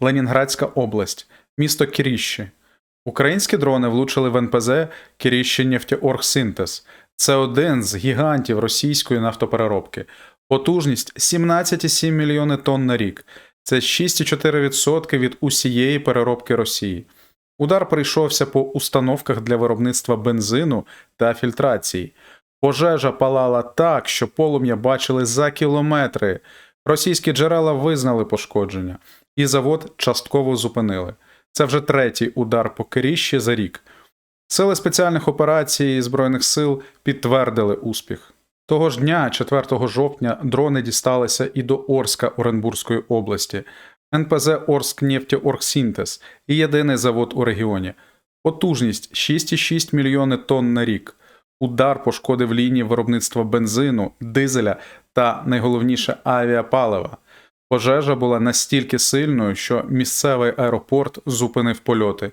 Ленінградська область, місто Кіріщі. Українські дрони влучили в НПЗ Кіріщі Нефтеоргсинтез. Це один з гігантів російської нафтопереробки. Потужність 17,7 мільйони тонн на рік. Це 6,4% від усієї переробки Росії. Удар прийшовся по установках для виробництва бензину та фільтрації. Пожежа палала так, що полум'я бачили за кілометри. Російські джерела визнали пошкодження, і завод частково зупинили. Це вже третій удар по Киріщі за рік. Сили спеціальних операцій Збройних сил підтвердили успіх. Того ж дня, 4 жовтня, дрони дісталися і до Орська Оренбурзької області. НПЗ Орскнефтеоргсінтез і єдиний завод у регіоні. Потужність 6,6 мільйони тонн на рік. Удар пошкодив лінії виробництва бензину, дизеля та найголовніше авіапалива. Пожежа була настільки сильною, що місцевий аеропорт зупинив польоти.